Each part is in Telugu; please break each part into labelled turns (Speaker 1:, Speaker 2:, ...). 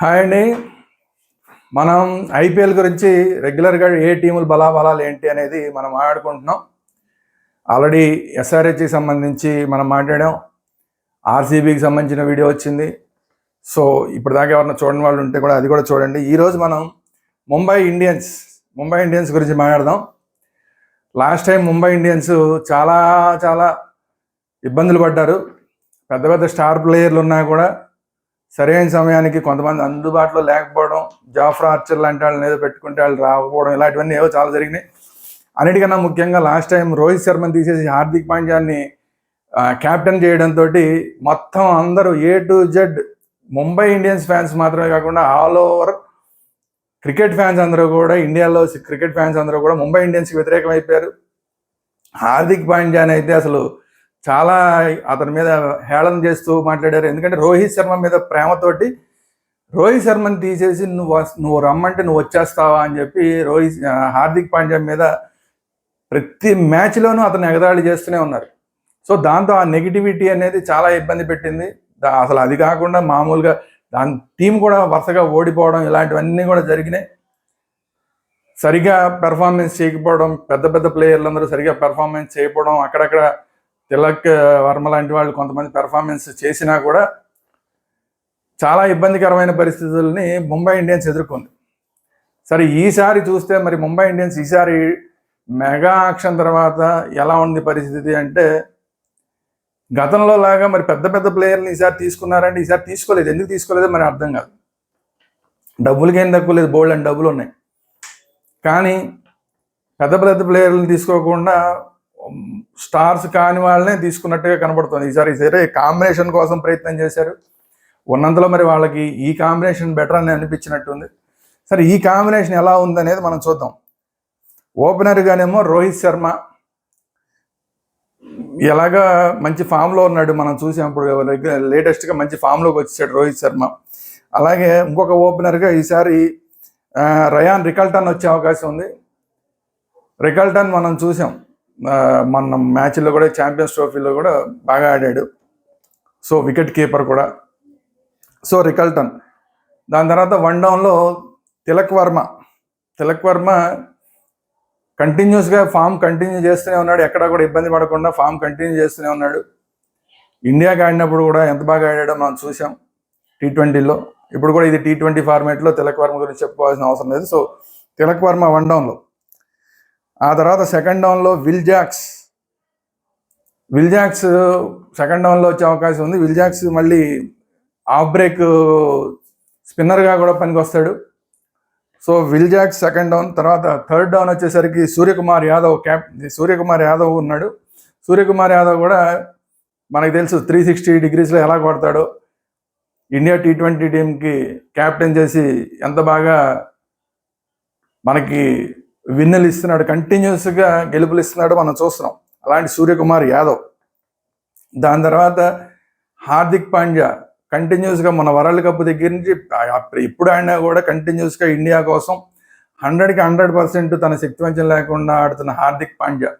Speaker 1: హాయ్ అండి. మనం ఐపీఎల్ గురించి రెగ్యులర్గా ఏ టీములు బలాబలాలు ఏంటి అనేది మనం మాట్లాడుకుంటున్నాం ఆల్రెడీ ఎస్ఆర్హెచ్కి సంబంధించి మనం మాట్లాడాం. ఆర్సీబీకి సంబంధించిన వీడియో వచ్చింది. సో ఇప్పటిదాకా ఎవరైనా చూడని వాళ్ళు ఉంటే కూడా అది కూడా చూడండి. ఈరోజు మనం ముంబై ఇండియన్స్ ముంబై ఇండియన్స్ గురించి మాట్లాడదాం. లాస్ట్ టైం ముంబై ఇండియన్స్ చాలా చాలా ఇబ్బందులు పడ్డారు. పెద్ద పెద్ద స్టార్ ప్లేయర్లు ఉన్నా కూడా సరైన సమయానికి కొంతమంది అందుబాటులో లేకపోవడం జాఫ్రా ఆర్చర్ లాంటి వాళ్ళని ఏదో పెట్టుకుంటే వాళ్ళు రాకపోవడం ఇలాంటివన్నీ ఏవో చాలా జరిగినాయి. అన్నిటికన్నా ముఖ్యంగా లాస్ట్ టైం రోహిత్ శర్మని తీసేసి హార్దిక్ పాండ్యాన్ని క్యాప్టెన్ చేయడంతో మొత్తం అందరూ A to Z Mumbai Indians fans మాత్రమే కాకుండా ఆల్ ఓవర్ క్రికెట్ ఫ్యాన్స్ అందరూ కూడా ఇండియాలో క్రికెట్ ఫ్యాన్స్ అందరూ కూడా ముంబై ఇండియన్స్కి వ్యతిరేకం అయిపోయారు హార్దిక్ పాండ్యాని అయితే అసలు చాలా అతని మీద హేళన చేస్తూ మాట్లాడారు. ఎందుకంటే రోహిత్ శర్మ మీద ప్రేమతోటి రోహిత్ శర్మని తీసేసి నువ్వు నువ్వు రమ్మంటే నువ్వు వచ్చేస్తావా అని చెప్పి రోహిత్ హార్దిక్ పాండ్యా మీద ప్రతి మ్యాచ్లోనూ అతను ఎగదాళి చేస్తూనే ఉన్నారు. సో దాంతో ఆ నెగిటివిటీ అనేది చాలా ఇబ్బంది పెట్టింది. అసలు అది కాకుండా మామూలుగా దాని టీం కూడా వరుసగా ఓడిపోవడం ఇలాంటివన్నీ కూడా జరిగినాయి. సరిగా పెర్ఫార్మెన్స్ చేయకపోవడం పెద్ద పెద్ద ప్లేయర్లందరూ సరిగా పెర్ఫార్మెన్స్ చేయకపోవడం అక్కడక్కడ తిలక్ వర్మ లాంటి వాళ్ళు కొంతమంది పెర్ఫార్మెన్స్ చేసినా కూడా చాలా ఇబ్బందికరమైన పరిస్థితుల్ని ముంబై ఇండియన్స్ ఎదుర్కొంది. సరే ఈసారి చూస్తే మరి ముంబై ఇండియన్స్ ఈసారి మెగా ఆక్షన్ తర్వాత ఎలా ఉంది పరిస్థితి అంటే గతంలో లాగా మరి పెద్ద పెద్ద ప్లేయర్ని ఈసారి తీసుకున్నారంటే ఈసారి తీసుకోలేదు. ఎందుకు తీసుకోలేదో మరి అర్థం కాదు. డబ్బులకి ఏం తక్కువ లేదు బోల్డ్ అని డబ్బులు ఉన్నాయి. కానీ పెద్ద పెద్ద ప్లేయర్లు తీసుకోకుండా స్టార్స్ కాని వాళ్ళనే తీసుకున్నట్టుగా కనబడుతుంది. ఈసారి సరే కాంబినేషన్ కోసం ప్రయత్నం చేశారు. ఉన్నంతలో మరి వాళ్ళకి ఈ కాంబినేషన్ బెటర్ అని అనిపించినట్టుంది. సరే ఈ కాంబినేషన్ ఎలా ఉందనేది మనం చూద్దాం. ఓపెనర్గానేమో రోహిత్ శర్మ. ఎలాగా మంచి ఫామ్లో ఉన్నాడు మనం చూసాం. లేటెస్ట్గా మంచి ఫామ్లోకి వచ్చేసాడు రోహిత్ శర్మ. అలాగే ఇంకొక ఓపెనర్గా ఈసారి రయాన్ రికల్టన్ వచ్చే అవకాశం ఉంది. రికల్టన్ మనం చూసాం. మన మ్యాచ్లో కూడా ఛాంపియన్స్ ట్రోఫీలో కూడా బాగా ఆడాడు. సో వికెట్ కీపర్ కూడా. So Rickelton. దాని తర్వాత వన్ డౌన్లో తిలక్ వర్మ. తిలక్ వర్మ కంటిన్యూస్గా ఫామ్ కంటిన్యూ చేస్తూనే ఉన్నాడు. ఎక్కడ కూడా ఇబ్బంది పడకుండా ఫామ్ కంటిన్యూ చేస్తూనే ఉన్నాడు. ఇండియాకి ఆడినప్పుడు కూడా ఎంత బాగా ఆడాడో మనం చూసాం టీ ట్వంటీలో. ఇప్పుడు కూడా ఇది టీ ట్వంటీ ఫార్మేట్లో తిలక్ వర్మ గురించి చెప్పుకోవాల్సిన అవసరం లేదు. సో తిలక్ వర్మ వన్ డౌన్లో. ఆ తర్వాత సెకండ్ డౌన్లో Will Jacks. Will Jacks second డౌన్లో వచ్చే అవకాశం ఉంది. విల్ జాక్స్ మళ్ళీ ఆఫ్ బ్రేక్ స్పిన్నర్గా కూడా పనికి వస్తాడు so Will Jacks second down తర్వాత థర్డ్ డౌన్ వచ్చేసరికి సూర్యకుమార్ యాదవ్ క్యాప్ సూర్యకుమార్ యాదవ్ ఉన్నాడు. సూర్యకుమార్ యాదవ్ కూడా మనకు తెలుసు త్రీ సిక్స్టీ డిగ్రీస్లో ఎలా కొడతాడో. ఇండియా టీ ట్వంటీ టీంకి క్యాప్టెన్ చేసి ఎంత బాగా మనకి విన్నెలు ఇస్తున్నాడు కంటిన్యూస్గా గెలుపులు ఇస్తున్నాడు మనం చూస్తున్నాం. అలాంటి సూర్యకుమార్ యాదవ్. దాని తర్వాత హార్దిక్ పాండ్యా కంటిన్యూస్గా మన వరల్డ్ కప్ దగ్గర నుంచి ఇప్పుడు ఆయన కూడా కంటిన్యూస్గా ఇండియా కోసం హండ్రెడ్కి హండ్రెడ్ పర్సెంట్ తన శక్తివంచం లేకుండా ఆడుతున్న హార్దిక్ పాండ్యా.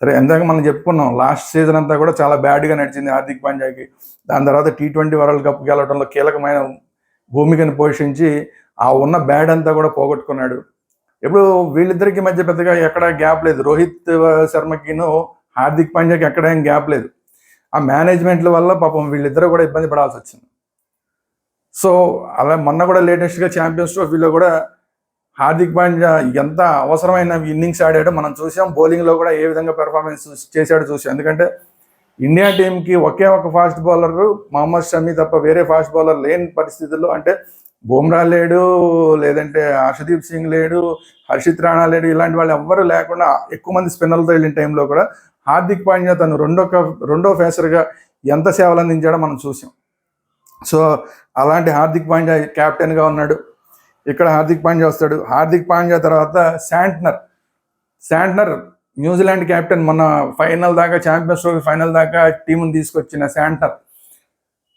Speaker 1: సరే ఎందాక మనం చెప్పుకున్నాం లాస్ట్ సీజన్ అంతా కూడా చాలా బ్యాడ్గా నడిచింది హార్దిక్ పాండ్యాకి. దాని తర్వాత టీ ట్వంటీ వరల్డ్ కప్ గెలవడంలో కీలకమైన భూమికను పోషించి ఆ ఉన్న బ్యాడ్ అంతా కూడా పోగొట్టుకున్నాడు. ఇప్పుడు వీళ్ళిద్దరికి మధ్య పెద్దగా ఎక్కడ గ్యాప్ లేదు. రోహిత్ శర్మకిను హార్దిక్ పాండ్యాకి ఎక్కడ ఏం గ్యాప్ లేదు. ఆ మేనేజ్మెంట్ల వల్ల పాపం వీళ్ళిద్దరూ కూడా ఇబ్బంది పడాల్సి వచ్చింది. సో అలా మొన్న కూడా లేటెస్ట్గా ఛాంపియన్స్ ట్రోఫీలో కూడా హార్దిక్ పాండ్యా ఎంత అవసరమైన ఇన్నింగ్స్ ఆడాడో మనం చూసాం. బౌలింగ్లో కూడా ఏ విధంగా పెర్ఫార్మెన్స్ చేశాడో చూసాం. ఎందుకంటే ఇండియా టీంకి ఒకే ఒక ఫాస్ట్ బౌలర్ మహమ్మద్ షమీ తప్ప వేరే ఫాస్ట్ బౌలర్ లేని పరిస్థితుల్లో అంటే బుమ్రా లేడు లేదంటే హర్షదీప్ సింగ్ లేడు హర్షిత్ రాణా లేడు ఇలాంటి వాళ్ళు ఎవ్వరూ లేకుండా ఎక్కువ మంది స్పిన్నర్లతో వెళ్ళిన టైంలో కూడా హార్దిక్ పాండ్యా తను రెండో రెండో ఫేసర్గా ఎంత సేవలు అందించాడో మనం చూసాం. సో అలాంటి హార్దిక్ పాండ్యా కెప్టెన్గా ఉన్నాడు. ఇక్కడ హార్దిక్ పాండ్యా వస్తాడు. హార్దిక్ పాండ్యా తర్వాత Santner. Santner New Zealand captain మొన్న ఫైనల్ దాకా ఛాంపియన్స్ ట్రోఫీ ఫైనల్ దాకా టీముని తీసుకొచ్చిన శాంట్నర్.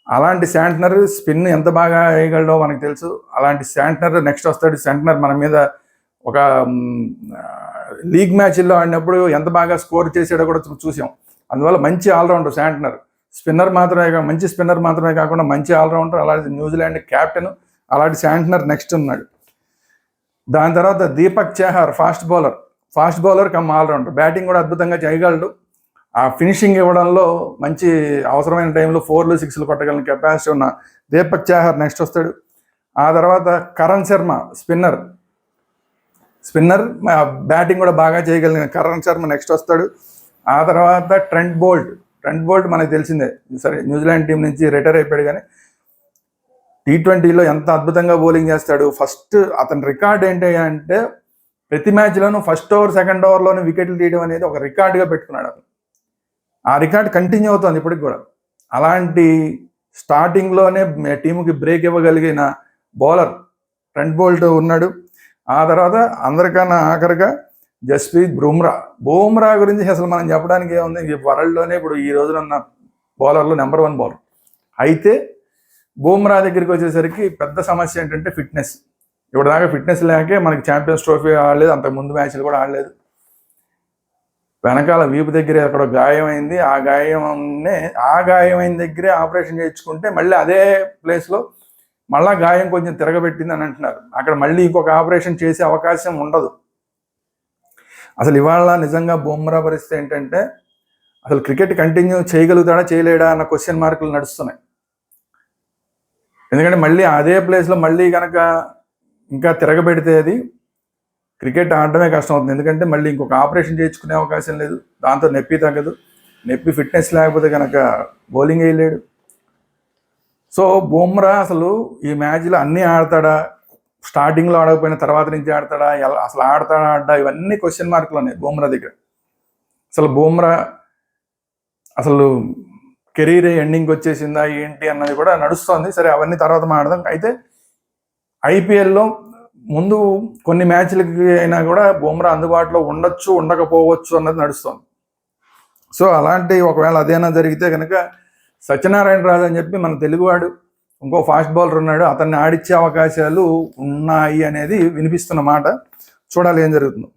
Speaker 1: అలాంటి శాంటనర్ స్పిన్ ఎంత బాగా వేయగలడో మనకు తెలుసు. అలాంటి శాంటనర్ నెక్స్ట్ వస్తాడు. శాంటనర్ మన మీద ఒక లీగ్ మ్యాచ్ల్లో ఆడినప్పుడు ఎంత బాగా స్కోర్ చేసాడో కూడా చూసాం. అందువల్ల మంచి ఆల్రౌండర్ శాంటనర్. స్పిన్నర్ మాత్రమే మంచి స్పిన్నర్ మాత్రమే కాకుండా మంచి ఆల్రౌండర్ అలాంటి న్యూజిలాండ్ కెప్టెన్ అలాంటి శాంటనర్ నెక్స్ట్ ఉన్నాడు. దాని తర్వాత Deepak Chahar fast bowler. Fast bowler come all rounder. Batting కూడా అద్భుతంగా చేయగలడు. ఆ ఫినిషింగ్ ఇవ్వడంలో మంచి అవసరమైన టైంలో ఫోర్లు సిక్స్లు కొట్టగలిగిన కెపాసిటీ ఉన్న దీపక్ చాహర్ నెక్స్ట్ వస్తాడు. ఆ తర్వాత Karan Sharma spinner spinner batting కూడా బాగా చేయగలిగిన కరణ్ శర్మ నెక్స్ట్ వస్తాడు. ఆ తర్వాత ట్రెంట్ బోల్ట్ ట్రెంట్ బోల్ట్ మనకు తెలిసిందే. సరే న్యూజిలాండ్ టీం నుంచి రిటైర్ అయిపోయాడు కానీ టీ ట్వంటీలో ఎంత అద్భుతంగా బౌలింగ్ చేస్తాడు. ఫస్ట్ అతని రికార్డ్ ఏంటి అంటే ప్రతి మ్యాచ్లోనూ ఫస్ట్ ఓవర్ సెకండ్ ఓవర్లోనూ వికెట్లు తీయడం అనేది ఒక రికార్డుగా పెట్టుకున్నాడు అతను. ఆ రికార్డ్ కంటిన్యూ అవుతుంది ఇప్పటికి కూడా. అలాంటి స్టార్టింగ్లోనే టీముకి బ్రేక్ ఇవ్వగలిగిన బౌలర్ ఫ్రంట్ బోల్ట్ ఉన్నాడు. ఆ తర్వాత అందరికన్నా ఆఖరిగా జస్ప్రీత్ బుమ్రా. బుమ్రా గురించి అసలు మనం చెప్పడానికి ఏముంది? వరల్డ్లోనే ఇప్పుడు ఈ రోజున ఉన్న బౌలర్లో నెంబర్ వన్ బౌలర్. అయితే బుమ్రా దగ్గరికి వచ్చేసరికి పెద్ద సమస్య ఏంటంటే ఫిట్నెస్. ఇప్పుడు దాకా ఫిట్నెస్ లేకే మనకి ఛాంపియన్స్ ట్రోఫీ ఆడలేదు. అంతకు ముందు మ్యాచ్లు కూడా ఆడలేదు. వెనకాల వీపు దగ్గర అక్కడ గాయమైంది ఆ గాయమే ఆ గాయమైన దగ్గరే ఆపరేషన్ చేయించుకుంటే మళ్ళీ అదే ప్లేస్లో మళ్ళా గాయం కొంచెం తిరగబెట్టింది అని అంటున్నారు. అక్కడ మళ్ళీ ఇంకొక ఆపరేషన్ చేసే అవకాశం ఉండదు. అసలు ఇవాళ నిజంగా బుమ్రా పరిస్థితి ఏంటంటే అసలు క్రికెట్ కంటిన్యూ చేయగలుగుతాడా చేయలేడా అన్న క్వశ్చన్ మార్కులు నడుస్తున్నాయి. ఎందుకంటే మళ్ళీ అదే ప్లేస్లో మళ్ళీ కనుక ఇంకా తిరగబెడితే అది క్రికెట్ ఆడడమే కష్టం అవుతుంది ఎందుకంటే మళ్ళీ ఇంకొక ఆపరేషన్ చేయించుకునే అవకాశం లేదు. దాంతో నొప్పి తగ్గదు. నొప్పి ఫిట్నెస్ లేకపోతే కనుక బౌలింగ్ వేయలేడు. సో బుమ్రా అసలు ఈ మ్యాచ్లో అన్నీ ఆడతాడా? స్టార్టింగ్లో ఆడకపోయిన తర్వాత నుంచి ఆడతాడా? ఎలా అసలు ఆడతాడా ఆడా ఇవన్నీ క్వశ్చన్ మార్కులు ఉన్నాయి బుమ్రా దగ్గర. అసలు బుమ్రా అసలు కెరీర్ ఎండింగ్ వచ్చేసిందా ఏంటి అన్నది కూడా నడుస్తోంది. సరే అవన్నీ తర్వాత మాట్లాడదాం. అయితే ఐపీఎల్లో ముందు కొన్ని మ్యాచ్లకి అయినా కూడా బుమ్రా అందుబాటులో ఉండొచ్చు ఉండకపోవచ్చు అన్నది నడుస్తుంది. సో అలాంటి ఒకవేళ అదేనా జరిగితే కనుక సత్యనారాయణ రాజు అని చెప్పి మన తెలుగువాడు ఇంకో ఫాస్ట్ బౌలర్ ఉన్నాడు అతన్ని ఆడిచ్చే అవకాశాలు ఉన్నాయి అనేది వినిపిస్తున్న మాట చూడాలి ఏం జరుగుతుందో.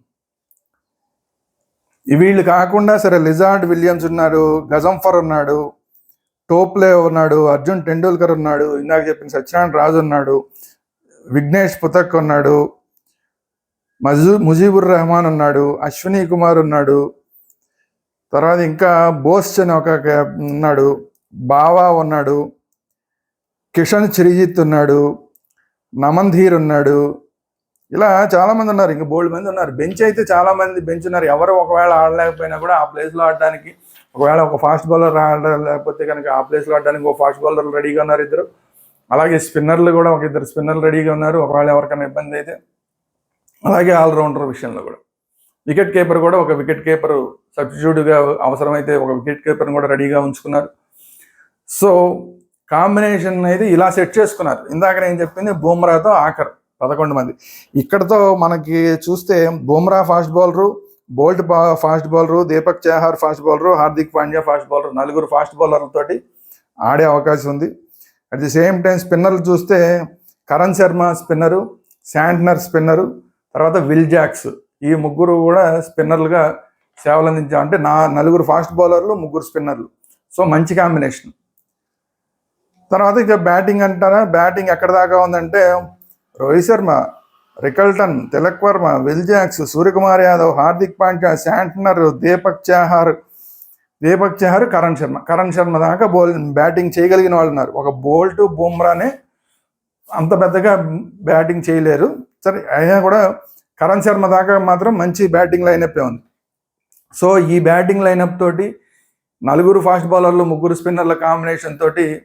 Speaker 1: వీళ్ళు కాకుండా సరే లిజార్డ్ విలియమ్స్ ఉన్నాడు గజంఫర్ ఉన్నాడు టోప్లే ఉన్నాడు అర్జున్ టెండూల్కర్ ఉన్నాడు ఇందాక చెప్పిన సత్యనారాయణ రాజు ఉన్నాడు విఘ్నేష్ పుతక్ ఉన్నాడు మజు ముజీబుర్ రెహమాన్ ఉన్నాడు అశ్విని కుమార్ ఉన్నాడు తర్వాత ఇంకా బోస్ అని ఒక ఉన్నాడు బావా ఉన్నాడు కిషన్ చిరిజిత్ ఉన్నాడు నమన్ధీర్ ఉన్నాడు ఇలా చాలామంది ఉన్నారు ఇంకా బోల్డ్ మంది ఉన్నారు. బెంచ్ అయితే చాలామంది బెంచ్ ఉన్నారు. ఎవరు ఒకవేళ ఆడలేకపోయినా కూడా ఆ ప్లేస్లో ఆడడానికి ఒకవేళ ఒక ఫాస్ట్ బౌలర్ ఆడలేకపోతే కనుక ఆ ప్లేస్లో ఆడడానికి ఒక ఫాస్ట్ బౌలర్ రెడీగా ఉన్నారు ఇద్దరు. అలాగే స్పిన్నర్లు కూడా ఒక ఇద్దరు స్పిన్నర్లు రెడీగా ఉన్నారు. ఒకవేళ ఎవరికైనా ఇబ్బంది అయితే అలాగే ఆల్రౌండర్ విషయంలో కూడా. వికెట్ కీపర్ కూడా ఒక వికెట్ కీపర్ సబ్స్టిట్యూట్గా అవసరమైతే ఒక వికెట్ కీపర్ని కూడా రెడీగా ఉంచుకున్నారు. సో కాంబినేషన్ అనేది ఇలా సెట్ చేసుకున్నారు. ఇందాక నేను చెప్పింది బూమ్రాతో ఆఖర్ పదకొండు మంది. ఇక్కడతో మనకి చూస్తే Bumrah fast bowler Boult fast bowler Deepak Chahar fast bowler Hardik Pandya fast bowler నలుగురు ఫాస్ట్ బౌలర్లతోటి ఆడే అవకాశం ఉంది. అట్ ది సేమ్ టైం స్పిన్నర్లు చూస్తే Karan Sharma spinner Santner spinner తర్వాత విల్ జాక్స్ ఈ ముగ్గురు కూడా స్పిన్నర్లుగా సేవలు అందించారు అంటే నా నలుగురు ఫాస్ట్ బౌలర్లు ముగ్గురు స్పిన్నర్లు సో మంచి కాంబినేషన్ తర్వాత ఇక బ్యాటింగ్ అంటారా? బ్యాటింగ్ ఎక్కడ దాకా ఉందంటే Rohit Sharma Rickelton Tilak Varma Will Jacks Suryakumar Yadav Hardik Pandya Santner Deepak Chahar Deepak Chahar Karan Sharma. Karan Sharma దాకా బౌల్ బ్యాటింగ్ చేయగలిగిన వాళ్ళు ఉన్నారు. ఒక బోల్ట్ బుమ్రానే అంత పెద్దగా బ్యాటింగ్ చేయలేరు. సరే అయినా కూడా కరణ్ శర్మ దాకా మాత్రం మంచి బ్యాటింగ్ లైనప్ ఉంది. సో ఈ బ్యాటింగ్ లైనప్ తోటి నలుగురు ఫాస్ట్ బౌలర్లు ముగ్గురు స్పిన్నర్ల కాంబినేషన్ తోటి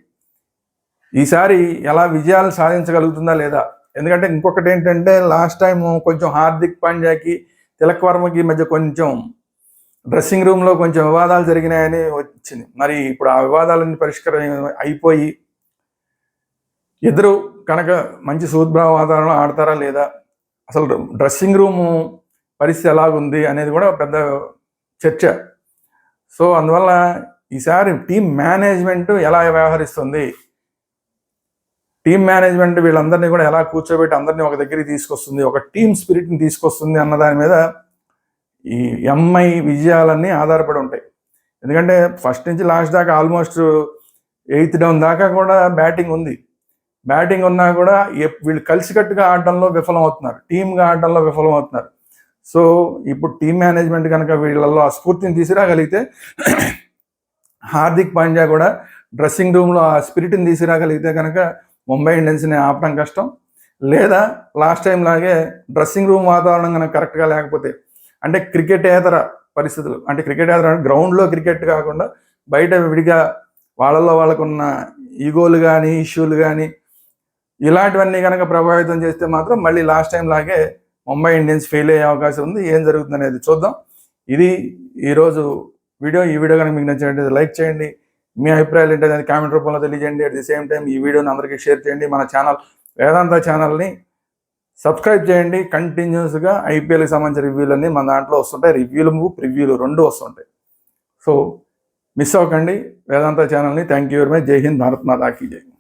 Speaker 1: ఈసారి ఎలా విజయాలు సాధించగలుగుతుందా లేదా? ఎందుకంటే ఇంకొకటి ఏంటంటే లాస్ట్ టైం కొంచెం హార్దిక్ పాండ్యాకి తిలక్ వర్మకి మధ్య కొంచెం డ్రెస్సింగ్ రూమ్లో కొంచెం వివాదాలు జరిగినాయని వచ్చింది. మరి ఇప్పుడు ఆ వివాదాలన్నీ పరిష్కారం అయిపోయి ఇద్దరు కనుక మంచి సూద్భావ వాతావరణంలో ఆడతారా లేదా? అసలు డ్రెస్సింగ్ రూము పరిస్థితి ఎలాగుంది అనేది కూడా పెద్ద చర్చ. సో అందువల్ల ఈసారి టీం మేనేజ్మెంట్ ఎలా వ్యవహరిస్తుంది? టీం మేనేజ్మెంట్ వీళ్ళందరినీ కూడా ఎలా కూర్చోబెట్టి అందరినీ ఒక దగ్గరికి తీసుకొస్తుంది? ఒక టీం స్పిరిట్ని తీసుకొస్తుంది అన్న దాని మీద ఈ ఎంఐ విజయాలన్నీ ఆధారపడి ఉంటాయి. ఎందుకంటే ఫస్ట్ నుంచి లాస్ట్ దాకా ఆల్మోస్ట్ ఎయిత్ డౌన్ దాకా కూడా బ్యాటింగ్ ఉంది. బ్యాటింగ్ ఉన్నా కూడా వీళ్ళు కలిసికట్టుగా ఆడడంలో విఫలం అవుతున్నారు టీమ్గా ఆడడంలో విఫలం అవుతున్నారు సో ఇప్పుడు టీమ్ మేనేజ్మెంట్ కనుక వీళ్ళల్లో ఆ స్ఫూర్తిని తీసుకురాగలిగితే హార్దిక్ పాండ్యా కూడా డ్రెస్సింగ్ రూమ్లో ఆ స్పిరిట్ని తీసుకురాగలిగితే కనుక ముంబై ఇండియన్స్ని ఆపడం కష్టం. లేదా లాస్ట్ టైం లాగే డ్రెస్సింగ్ రూమ్ వాతావరణం కనుక కరెక్ట్గా లేకపోతే అంటే క్రికెటేతర పరిస్థితులు అంటే క్రికెటేతర గ్రౌండ్లో క్రికెట్ కాకుండా బయట విడిగా వాళ్ళల్లో వాళ్ళకున్న ఈగోలు కానీ ఇష్యూలు కానీ ఇలాంటివన్నీ కనుక ప్రభావితం చేస్తే మాత్రం మళ్ళీ లాస్ట్ టైం లాగే ముంబై ఇండియన్స్ ఫెయిల్ అయ్యే అవకాశం ఉంది. ఏం జరుగుతుంది అనేది చూద్దాం. ఇది ఈరోజు వీడియో. ఈ వీడియో కనుక మీకు నచ్చినట్లయితే లైక్ చేయండి. మీ అభిప్రాయాలు ఏంటంటే కామెంట్ రూపంలో తెలియజేయండి. అట్ ది సేమ్ టైం ఈ వీడియోని అందరికీ షేర్ చేయండి. మన ఛానల్ వేదాంత ఛానల్ని సబ్స్క్రైబ్ చేయండి. కంటిన్యూస్గా ఐపీఎల్కి సంబంధించిన రివ్యూలన్నీ మన దాంట్లో వస్తుంటాయి. రివ్యూలు ప్రివ్యూలు రెండు వస్తుంటాయి. సో మిస్ అవ్వకండి. వేదాంత ఛానల్ని థ్యాంక్ యూ వెరీ మచ్. జై హింద్. భారత్ మాతాకి జై.